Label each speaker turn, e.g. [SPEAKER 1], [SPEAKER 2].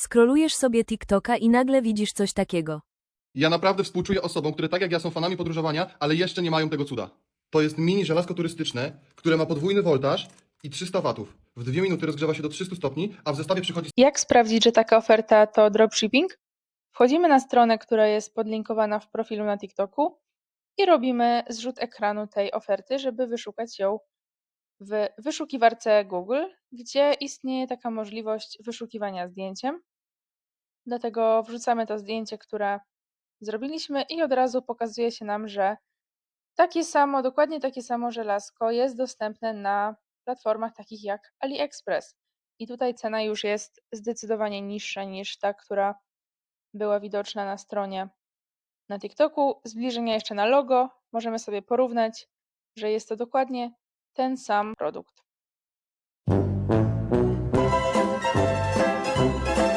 [SPEAKER 1] Skrolujesz sobie TikToka i nagle widzisz coś takiego.
[SPEAKER 2] Ja naprawdę współczuję osobom, które tak jak ja są fanami podróżowania, ale jeszcze nie mają tego cuda. To jest mini żelazko turystyczne, które ma podwójny voltaż i 300 watów. W dwie minuty rozgrzewa się do 300 stopni, a w zestawie przychodzi
[SPEAKER 3] Jak sprawdzić, że taka oferta to dropshipping? Wchodzimy na stronę, która jest podlinkowana w profilu na TikToku i robimy zrzut ekranu tej oferty, żeby wyszukać ją w wyszukiwarce Google, gdzie istnieje taka możliwość wyszukiwania zdjęciem. Dlatego wrzucamy to zdjęcie, które zrobiliśmy i od razu pokazuje się nam, że takie samo, dokładnie takie samo żelazko jest dostępne na platformach takich jak AliExpress. I tutaj cena już jest zdecydowanie niższa niż ta, która była widoczna na stronie na TikToku. Zbliżenia jeszcze na logo. Możemy sobie porównać, że jest to dokładnie ten sam produkt.